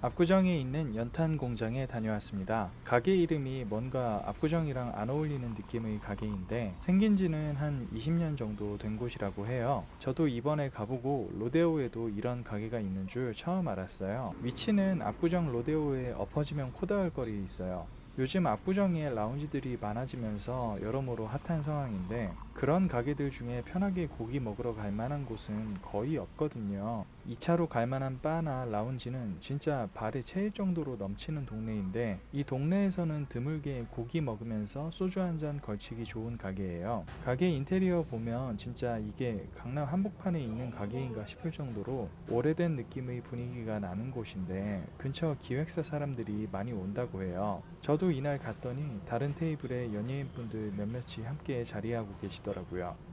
압구정에 있는 연탄 공장에 다녀왔습니다. 가게 이름이 뭔가 압구정이랑 안 어울리는 느낌의 가게인데 생긴 지는 한 20년 정도 된 곳이라고 해요. 저도 이번에 가보고 로데오에도 이런 가게가 있는 줄 처음 알았어요. 위치는 압구정 로데오의 엎어지면 코다을 거리에 있어요. 요즘 압구정에 라운지들이 많아지면서 여러모로 핫한 상황인데 그런 가게들 중에 편하게 고기 먹으러 갈 만한 곳은 거의 없거든요. 2차로 갈 만한 바나 라운지는 진짜 발에 채일 정도로 넘치는 동네인데 이 동네에서는 드물게 고기 먹으면서 소주 한 잔 걸치기 좋은 가게예요. 가게 인테리어 보면 진짜 이게 강남 한복판에 있는 가게인가 싶을 정도로 오래된 느낌의 분위기가 나는 곳인데 근처 기획사 사람들이 많이 온다고 해요. 저도 이날 갔더니 다른 테이블에 연예인분들 몇몇이 함께 자리하고 계시더라고요.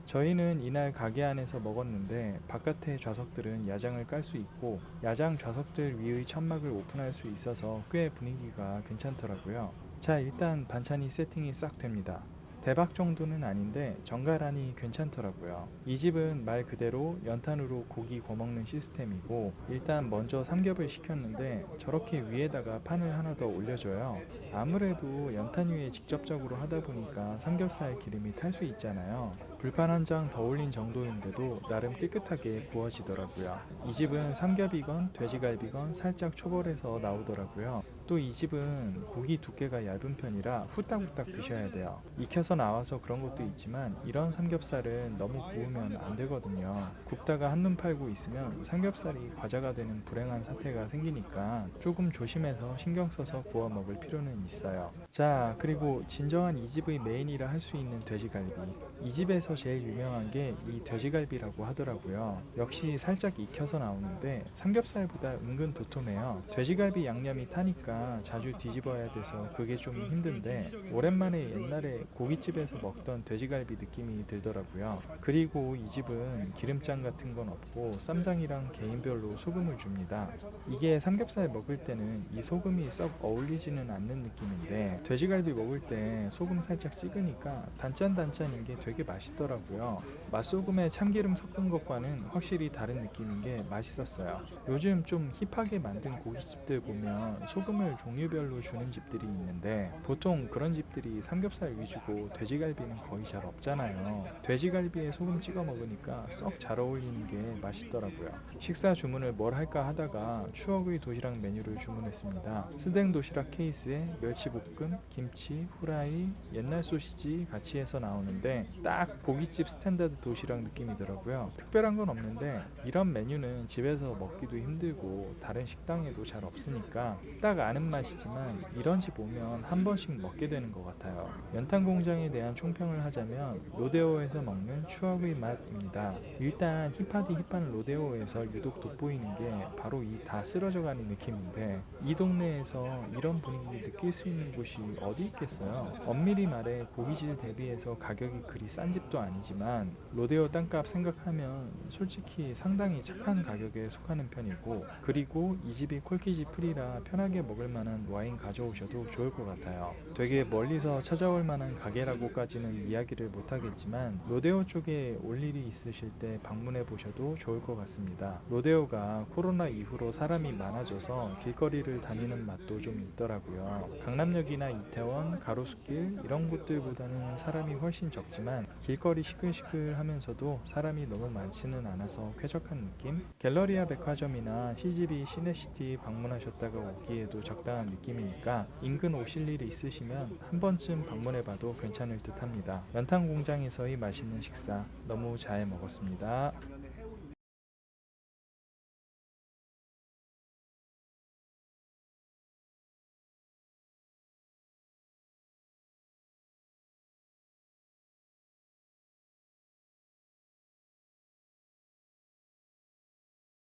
저희는 이날 가게 안에서 먹었는데 바깥의 좌석들은 야장을 깔 수 있고 야장 좌석들 위의 천막을 오픈할 수 있어서 꽤 분위기가 괜찮더라고요. 자, 일단 반찬이 세팅이 싹 됩니다. 대박 정도는 아닌데 정갈하니 괜찮더라고요. 이 집은 말 그대로 연탄으로 고기 구워먹는 시스템이고 일단 먼저 삼겹을 시켰는데 저렇게 위에다가 판을 하나 더 올려줘요. 아무래도 연탄 위에 직접적으로 하다 보니까 삼겹살 기름이 탈 수 있잖아요. 불판 한 장 더 올린 정도인데도 나름 깨끗하게 구워지더라고요. 이 집은 삼겹이건 돼지갈비건 살짝 초벌해서 나오더라고요. 또 이 집은 고기 두께가 얇은 편이라 후딱후딱 드셔야 돼요. 익혀서 나와서 그런 것도 있지만 이런 삼겹살은 너무 구우면 안 되거든요. 굽다가 한눈 팔고 있으면 삼겹살이 과자가 되는 불행한 사태가 생기니까 조금 조심해서 신경 써서 구워 먹을 필요는 있어요. 자, 그리고 진정한 이 집의 메인이라 할 수 있는 돼지갈비. 이 집에서 제일 유명한 게 이 돼지갈비라고 하더라고요. 역시 살짝 익혀서 나오는데 삼겹살보다 은근 도톰해요. 돼지갈비 양념이 타니까 자주 뒤집어야 돼서 그게 좀 힘든데 오랜만에 옛날에 고깃집에서 먹던 돼지갈비 느낌이 들더라고요. 그리고 이 집은 기름장 같은 건 없고 쌈장이랑 개인별로 소금을 줍니다. 이게 삼겹살 먹을 때는 이 소금이 썩 어울리지는 않는 느낌인데 돼지갈비 먹을 때 소금 살짝 찍으니까 단짠단짠인 게 되게 맛있 더라고요. 맛소금에 참기름 섞은 것과는 확실히 다른 느낌인 게 맛있었어요. 요즘 좀 힙하게 만든 고깃집들 보면 소금을 종류별로 주는 집들이 있는데 보통 그런 집들이 삼겹살 위주고 돼지갈비는 거의 잘 없잖아요. 돼지갈비에 소금 찍어 먹으니까 썩 잘 어울리는 게 맛있더라고요. 식사 주문을 뭘 할까 하다가 추억의 도시락 메뉴를 주문했습니다. 스댕 도시락 케이스에 멸치볶음, 김치, 후라이, 옛날 소시지 같이 해서 나오는데 딱 고깃집 스탠다드 도시락 느낌이더라고요. 특별한 건 없는데 이런 메뉴는 집에서 먹기도 힘들고 다른 식당에도 잘 없으니까 딱 아는 맛이지만 이런 집 오면 한 번씩 먹게 되는 것 같아요. 연탄 공장에 대한 총평을 하자면 로데오에서 먹는 추억의 맛입니다. 일단 힙하디 힙한 로데오에서 유독 돋보이는 게 바로 이 다 쓰러져 가는 느낌인데 이 동네에서 이런 분위기 느낄 수 있는 곳이 어디 있겠어요? 엄밀히 말해 고기질 대비해서 가격이 그리 싼 집도 아니지만 로데오 땅값 생각하면 솔직히 상당히 착한 가격에 속하는 편이고 그리고 이 집이 콜키지 프리라 편하게 먹을 만한 와인 가져오셔도 좋을 것 같아요. 되게 멀리서 찾아올 만한 가게라고까지는 이야기를 못하겠지만 로데오 쪽에 올 일이 있으실 때 방문해 보셔도 좋을 것 같습니다. 로데오가 코로나 이후로 사람이 많아져서 길거리를 다니는 맛도 좀 있더라고요. 강남역이나 이태원, 가로수길 이런 곳들보다는 사람이 훨씬 적지만 길거리 시끌시끌 하면서도 사람이 너무 많지는 않아서 쾌적한 느낌? 갤러리아 백화점이나 CGV 시네시티 방문하셨다가 오기에도 적당한 느낌이니까 인근 오실 일이 있으시면 한 번쯤 방문해봐도 괜찮을 듯 합니다. 연탄 공장에서의 맛있는 식사 너무 잘 먹었습니다.